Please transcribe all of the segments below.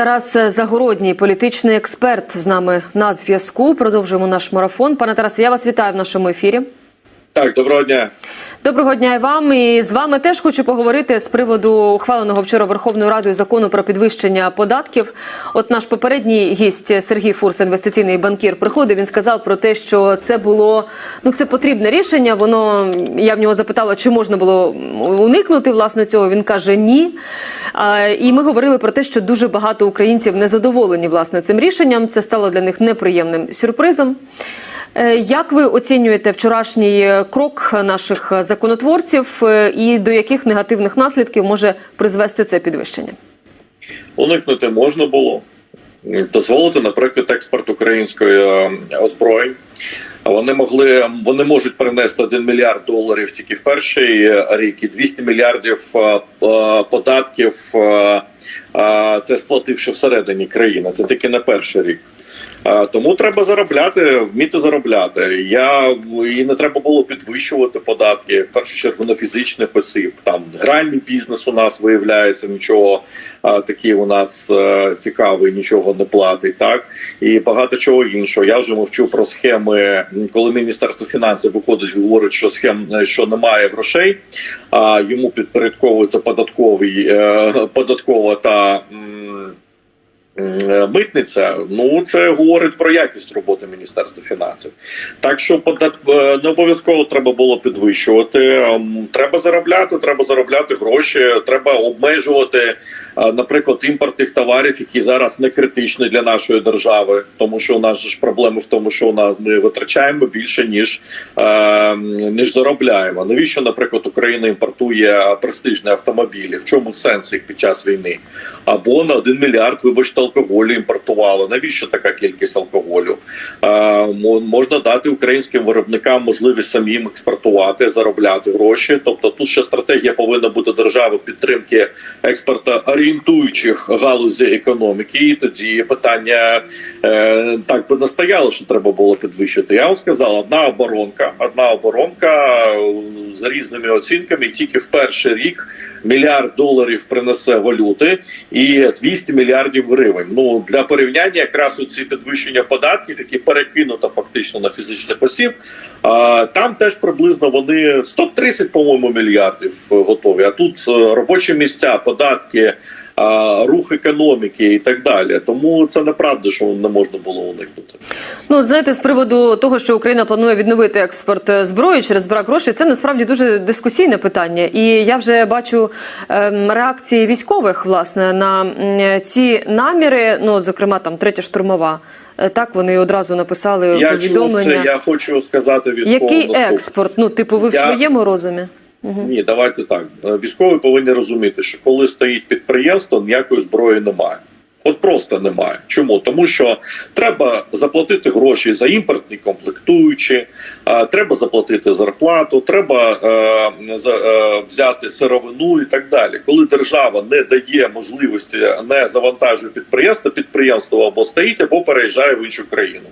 Тарас Загородній, політичний експерт, з нами на зв'язку. Продовжуємо наш марафон. Пане Тарасе, я вас вітаю в нашому ефірі. Так, доброго дня. Доброго дня і вам. І з вами теж хочу поговорити з приводу ухваленого вчора Верховною Радою закону про підвищення податків. От наш попередній гість Сергій Фурс, інвестиційний банкір, приходив. Він сказав про те, що це було ну це потрібне рішення. Воно я в нього запитала, чи можна було уникнути власне цього. Він каже ні. А, і ми говорили про те, що дуже багато українців не задоволені власне цим рішенням. Це стало для них неприємним сюрпризом. Е, Як ви оцінюєте вчорашній крок наших законотворців е, і до яких негативних наслідків може призвести це підвищення? Уникнути можна було дозволити, наприклад, експорт української е, озброєнь. Вони могли вони можуть принести 1 мільярд доларів тільки в перший рік і 200 мільярдів е, е, податків. е, е, Це сплативши всередині країни. Це тільки на перший рік. Е, Тому треба заробляти, вміти заробляти. Я і не треба було підвищувати податки в першу чергу на фізичних осіб. Там гральний бізнес у нас виявляється нічого такий у нас е, цікавий, нічого не платить. Так і багато чого іншого. Я вже мовчу про схеми, коли міністерство фінансів виходить, говорить, що схем що немає грошей, а йому підпорядковується податковий е, податкова та. Е, Митниця, ну це говорить про якість роботи Міністерства фінансів. Так що е, не обов'язково треба було підвищувати. Ем, Треба заробляти, треба заробляти гроші, треба обмежувати, е, наприклад, імпортних товарів, які зараз не критичні для нашої держави, тому що у нас ж проблеми в тому, що у нас ми витрачаємо більше ніж, ніж заробляємо. Навіщо, наприклад, Україна імпортує престижні автомобілі? В чому сенс їх під час війни? Або на 1 мільярд, вибачте, алкоголю імпортували. Навіщо така кількість алкоголю? Е, мо- можна дати українським виробникам можливість самим експортувати, заробляти гроші. Тобто, тут ще стратегія повинна бути держави підтримки експорту орієнтуючих галузі економіки. І тоді питання е, так би не стояло, що треба було підвищити. Я вам сказав, одна оборонка, одна оборонка за різними оцінками, тільки в перший рік мільярд доларів принесе валюти і 200 мільярдів гривень. Ну для порівняння, якраз у ці підвищення податків, які перекинуто фактично на фізичних осіб, там теж приблизно вони 130, по-моєму, мільярдів е, готові. А тут е, робочі місця, податки. А, Рух економіки і так далі, тому це неправда, що не можна було уникнути. Ну знаєте, з приводу того, що Україна планує відновити експорт е, зброї через брак грошей, це насправді дуже дискусійне питання. І я вже бачу ем, реакції військових власне на ці наміри. Ну, зокрема, там третя штурмова. Е, Так вони одразу написали Я чув це. Я хочу сказати військовому Який наступне. експорт? Ну, типу, ви в своєму розумі? Ні, давайте так. Е, Військові повинні розуміти, що коли стоїть підприємство, ніякої зброї немає. От просто немає. Чому? Тому що треба заплатити гроші за імпортні комплектуючі, е, треба заплатити зарплату, треба е, взяти сировину і так далі. Коли держава не дає можливості, не завантажує підприємство, підприємство або стоїть, або переїжджає в іншу країну.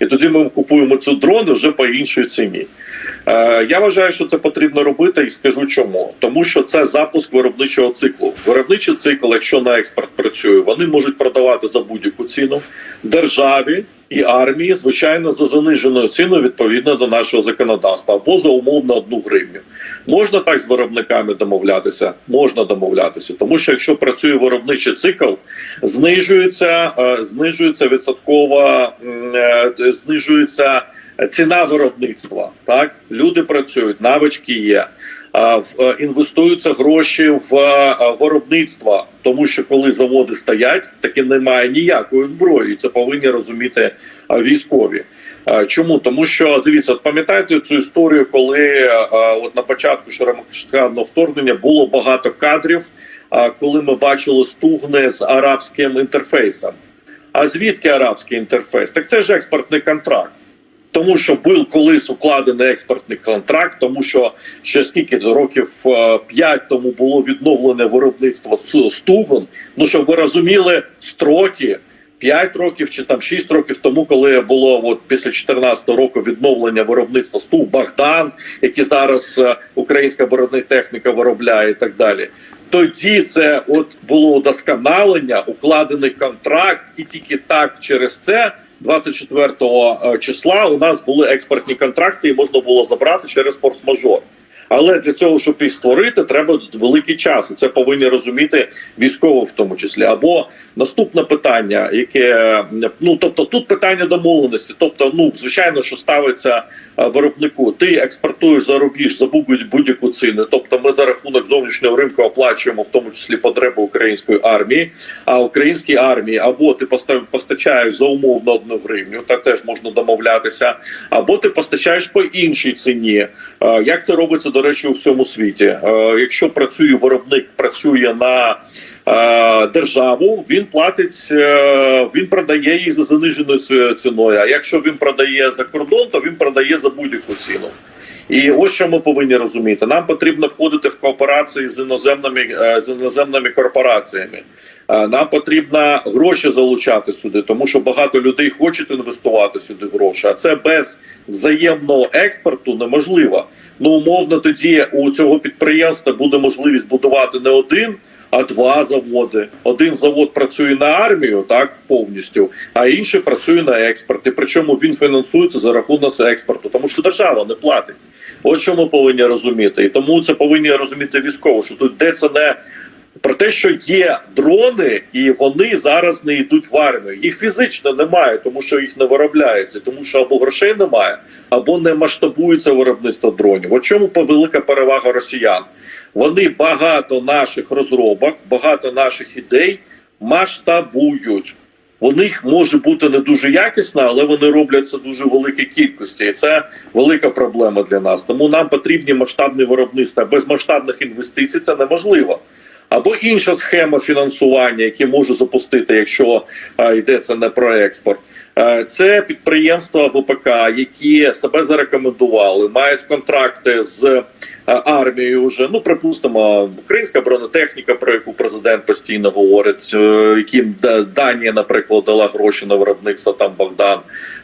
І тоді ми купуємо цю дрони вже по іншій ціні. Е, я вважаю, що це потрібно робити, і скажу чому. Тому що це запуск виробничого циклу. Виробничий цикл, якщо на експорт працює, вони можуть продавати за будь-яку ціну державі і армії, звичайно, за заниженою ціною відповідно до нашого законодавства або за умовно одну гривню. Можна так з виробниками домовлятися, можна домовлятися, тому що якщо працює виробничий цикл, знижується, е, знижується відсоткова, е, знижується ціна виробництва. Так люди працюють, навички є. В- е, Інвестуються гроші в е, виробництво, тому що коли заводи стоять, таки немає ніякої зброї. І Це повинні розуміти е, військові. Чому тому, що дивіться, от пам'ятаєте цю історію, коли от на початку широмасштабного вторгнення було багато кадрів, коли ми бачили стугни з арабським інтерфейсом. А звідки арабський інтерфейс? Так це ж експортний контракт. Тому що був колись укладений експортний контракт, тому що ще скільки років 5 тому було відновлене виробництво стугон. Ну щоб ви розуміли строки. 5 років чи там 6 років тому, коли було от після 14 року відновлення виробництва стуг Богдан, які зараз е, українська бронетехніка виробляє і так далі. тоді це от було удосконалення, укладений контракт, і тільки так через це 24 е, числа у нас були експортні контракти, і можна було забрати через форс-мажор. Але для цього, щоб їх створити, треба великий час, і це повинні розуміти військово, в тому числі. Або наступне питання, яке ну тобто тут питання домовленості. Тобто, ну звичайно, що ставиться е, виробнику. Ти експортуєш за рубіж за будь- будь-яку ціну. Тобто, ми за рахунок зовнішнього ринку оплачуємо в тому числі потреби української армії. А українській армії або ти постачаєш за умовно одну гривню, так теж можна домовлятися, або ти постачаєш по іншій ціні. Е, Як це робиться, до речі, у всьому світі? Е, Якщо працює виробник, працює на державу, він платить, е, він продає їх за заниженою ціною. А якщо він продає за кордон, то він продає за будь-яку ціну. І ось що ми повинні розуміти: нам потрібно входити в кооперації з іноземними е, з іноземними корпораціями. Е, Нам потрібно гроші залучати сюди, тому що багато людей хочуть інвестувати сюди гроші. А це без взаємного експорту неможливо. Ну умовно, тоді у цього підприємства буде можливість будувати не один. А два заводи. Один завод працює на армію, так повністю, а інший працює на експорт. Причому він фінансується за рахунок експорту, тому що держава не платить. От що ми повинні розуміти, і тому це повинні розуміти військово, що тут де це не про те, що є дрони, і вони зараз не йдуть в армію. Їх фізично немає, тому що їх не виробляється, тому що або грошей немає, або не масштабується виробництво дронів. От чому велика перевага росіян? Вони багато наших розробок, багато наших ідей масштабують. У них може бути не дуже якісно, але вони роблять це дуже великій кількості, і це велика проблема для нас. Тому нам потрібні масштабні виробництва. Без масштабних інвестицій це неможливо. Або інша схема фінансування, які можу запустити, якщо е, йдеться не про експорт. Е, Це підприємства ВПК, які себе зарекомендували, мають контракти з е, армією. Вже ну припустимо, українська бронетехніка, про яку президент постійно говорить, яким Данія, наприклад, дала гроші на виробництво там Богдан,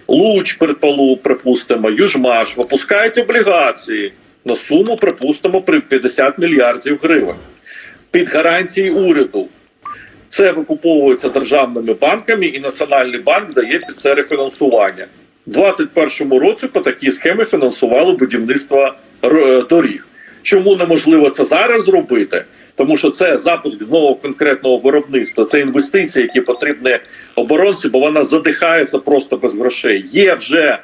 Луч, припалу, припустимо, Южмаш випускають облігації на суму, припустимо, при 50 мільярдів гривень під гарантії уряду. Це викуповується державними банками, і Національний банк дає під це рефінансування. У 2021 році по такій схемі фінансували будівництво доріг. Чому неможливо це зараз зробити? Тому що це запуск знову конкретного виробництва, це інвестиції, які потрібні оборонці, бо вона задихається просто без грошей. Є вже е,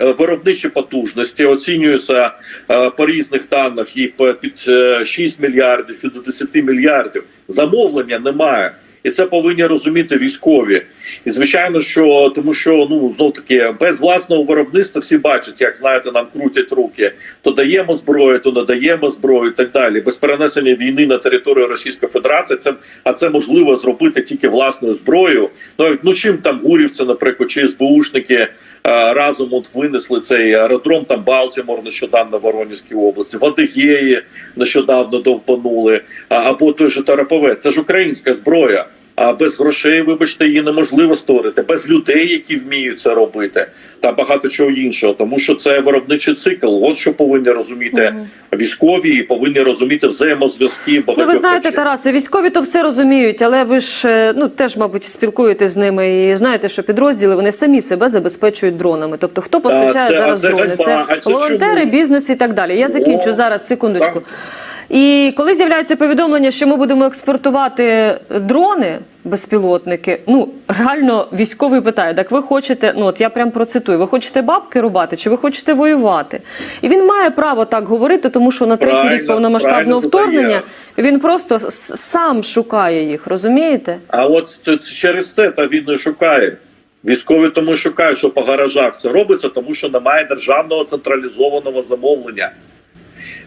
виробничі потужності оцінюються е, по різних даних і під е, 6 мільярдів і до 10 мільярдів. Замовлення немає. І це повинні розуміти військові. І звичайно, що тому, що ну знов таки без власного виробництва всі бачать, як знаєте, нам крутять руки. То даємо зброю, то не даємо зброю, і так далі. Без перенесення війни на територію Російської Федерації, це а це можливо зробити тільки власною зброєю. Ну ну чим там гурівці, наприклад, чи СБУшники е, разом от винесли цей аеродром, там Балтімор нещодавно в Воронезькій області, в Адигеї нещодавно довбанули, або той же Тараповець. Це ж українська зброя. А без грошей, вибачте, її неможливо створити, без людей, які вміють це робити, та багато чого іншого. Тому що це виробничий цикл. От що повинні розуміти військові, і повинні розуміти взаємозв'язки. Ну, ви знаєте, речей. Тарасе, військові то все розуміють, але ви ж е, ну теж, мабуть, спілкуєтесь з ними і знаєте, що підрозділи вони самі себе забезпечують дронами. Тобто, хто постачає це- а зараз це дрони? ганьба. Це А це волонтери, чому? бізнес і так далі. Я закінчу О, зараз секундочку. так. І коли з'являється повідомлення, що ми будемо експортувати дрони, безпілотники, ну реально військовий питає: так ви хочете, ну от я прям процитую, ви хочете бабки рубати, чи ви хочете воювати? І він має право так говорити, тому що на третій рік повномасштабного правильно задає. вторгнення він просто сам шукає їх, розумієте? А от це, це через це та він і шукає. Військові тому шукають, що по гаражах це робиться, тому що немає державного централізованого замовлення.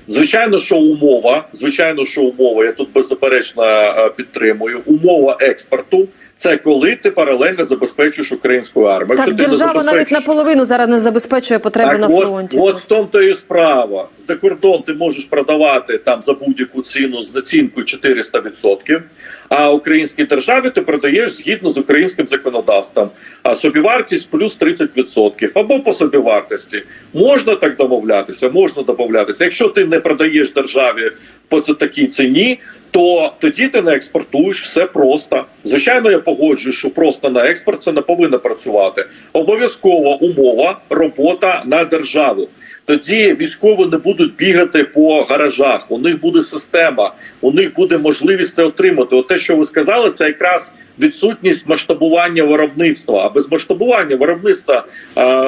Звичайно, що умова, звичайно, що умова, я тут беззаперечно е, підтримую. Умова експорту це коли ти паралельно забезпечуєш українську армію. Так Якщо ти держава навіть забезпечуєш- наполовину зараз не забезпечує потреби так, на от, фронті. От в тому то і справа. За кордон ти можеш продавати там за будь-яку ціну з націнкою 400%, а українській державі ти продаєш згідно з українським законодавством. А собівартість плюс 30% або по собівартості. Можна так домовлятися, можна домовлятися. Якщо ти не продаєш державі по такій ціні. То тоді ти не експортуєш все просто. Звичайно, я погоджуюсь, що просто на експорт це не повинно працювати. Обов'язкова умова робота на державу. Тоді військові не будуть бігати по гаражах. У них буде система, у них буде можливість це отримати. От те, що ви сказали, це якраз відсутність масштабування виробництва. А без масштабування виробництва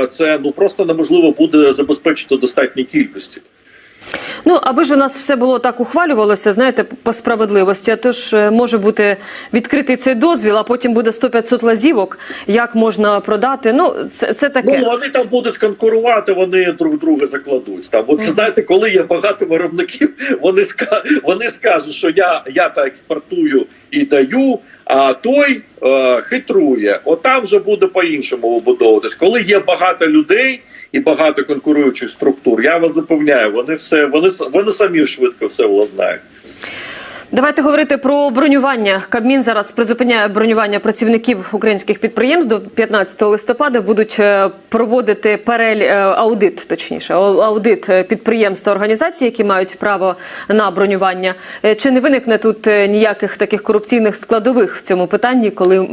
це ну просто неможливо буде забезпечити достатній кількості. Ну, аби ж у нас все було так ухвалювалося, знаєте, по справедливості. А тож е, може бути відкритий цей дозвіл, а потім буде 100-500 лазівок, як можна продати. Ну, це, це таке. Ну вони там будуть конкурувати, вони друг друга закладуть. Там от знаєте, коли є багато виробників, вони ска вони скажуть, що я, я та експортую і даю. А той е, хитрує. Отам вже буде по-іншому вибудовуватись. Коли є багато людей і багато конкуруючих структур, я вас запевняю, вони все вони вони самі швидко все владнають. Давайте говорити про бронювання. Кабмін зараз призупиняє бронювання працівників українських підприємств до 15 листопада. Будуть е, проводити перель е, аудит, точніше, аудит е, підприємств та організацій, які мають право на бронювання. Чи не виникне тут ніяких таких корупційних складових в цьому питанні, коли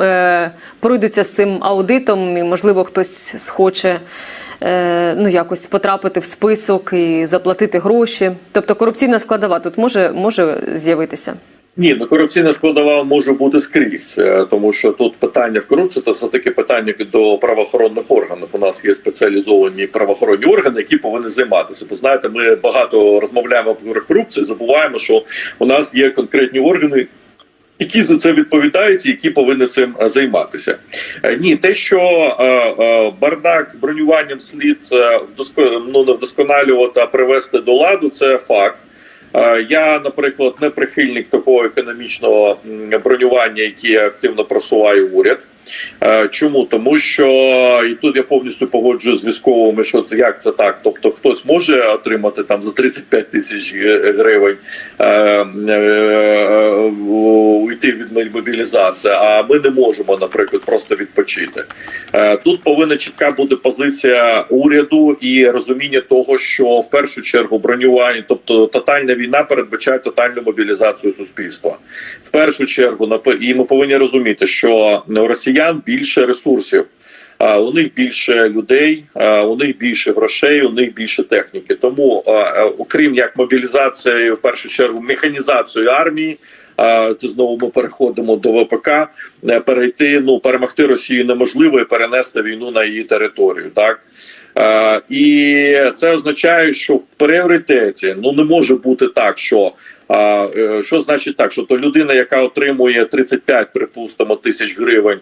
пройдуться з цим аудитом, і можливо хтось схоче. Е, Ну, якось потрапити в список і заплатити гроші. Тобто корупційна складова тут може, може з'явитися. Ні, ну корупційна складова може бути скрізь, е, тому що тут питання в корупції це все таки питання до правоохоронних органів. У нас є спеціалізовані правоохоронні органи, які повинні займатися. Бо знаєте, ми багато розмовляємо про корупцію, забуваємо, що у нас є конкретні органи. Які за це відповідають, і які повинні цим е, займатися? Е, Ні, те, що е, бардак з бронюванням слід е, ну, не вдосконалювати, а привести до ладу, це факт. Я, наприклад, не прихильник такого економічного бронювання, яке активно просуває уряд. Е, Чому? Тому що і тут я повністю погоджуюсь з військовими, що це як це так. Тобто, хтось може отримати там за 35 тисяч гривень е, е, е, уйти від мобілізації, а ми не можемо, наприклад, просто відпочити. Е, Тут повинна чітка бути позиція уряду і розуміння того, що в першу чергу бронювання, тобто тотальна війна, передбачає тотальну мобілізацію суспільства. В першу чергу і ми повинні розуміти, що у росіян більше ресурсів. А, У них більше людей, у них більше грошей, у них більше техніки. Тому, а, окрім як мобілізацією, в першу чергу механізацію армії. То знову ми переходимо до ВПК. е, Перейти, ну перемогти Росію неможливо і перенести війну на її територію. Так Е, і це означає, що в пріоритеті ну не може бути так, що а, е, що значить так, що то людина, яка отримує 35, припустимо, тисяч гривень,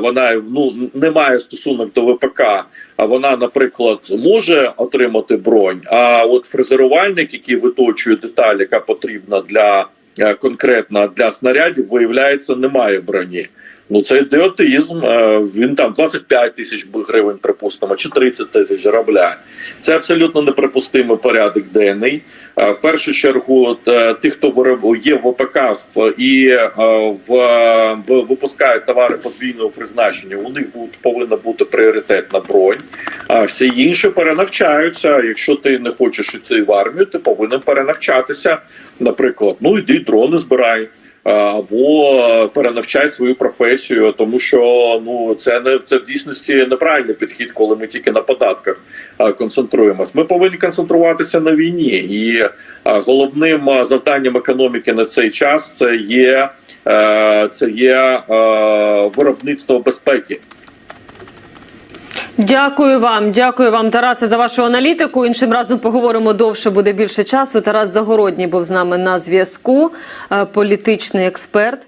вона ну не має стосунок до ВПК. А вона, наприклад, може отримати бронь. А от фрезерувальник, який виточує деталь, яка потрібна для конкретно для снарядів, виявляється, немає броні. Ну це ідіотизм. Е, Він там 25 тисяч гривень, припустимо, чи 30 тисяч заробляє. Це абсолютно неприпустимий порядок денний. Е, В першу чергу, е, тих, хто вироб- є в ОПК і е, в, в випускають товари подвійного призначення, у них будуть повинна бути пріоритетна бронь. А всі інші перенавчаються. Якщо ти не хочеш іти в армію, ти повинен перенавчатися. Наприклад, ну йди дрони збирай. А, Або перенавчай свою професію, тому що ну це не це в дійсності неправильний підхід, коли ми тільки на податках а, концентруємось. Ми повинні концентруватися на війні, і головним завданням економіки на цей час це є, е, це є е, виробництво безпеки. Дякую вам, дякую вам, Тарасе, за вашу аналітику. Іншим разом поговоримо довше, буде більше часу. Тарас Загородній був з нами на зв'язку, е, політичний експерт.